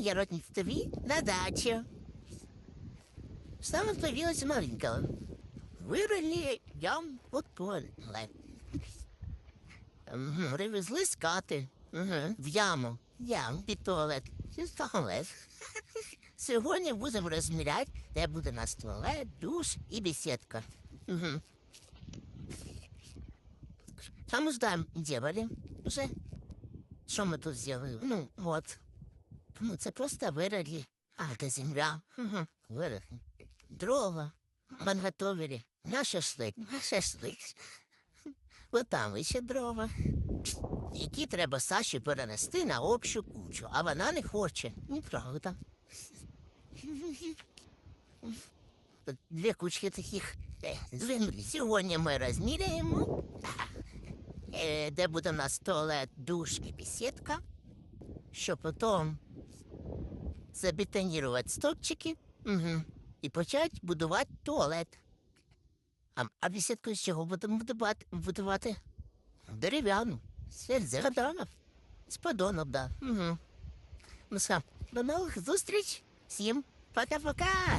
я родництві на дачу. Саме появилась маленькая. Вирили ям туалет. Мгм, Привезли хати. В яму. Ям під туалет. Туалет. Сьогодні будемо розміряти, де буде нас туалет, душ і бесідка. Там ждаем делали вже. Що ми тут зробили? Ну, от. Ну, це просто вирили. А, це земля. Угу. Дрова. Подготовили. На шашлик. На шашлик. От там ще дрова. Які треба Саші перенести на общу кучу, а вона не хоче. Неправда. Тут Дві кучки таких е, землі. Сьогодні ми розміряємо. Е, де буде у нас туалет, душ і бесідка, щоб потім забетонувати стопчики угу, і почати будувати туалет. А, а бесідку з чого будемо будувати? Дерев'яну. Все з подоном, да. Угу. Ну що, до нових зустріч. Всім пока-пока.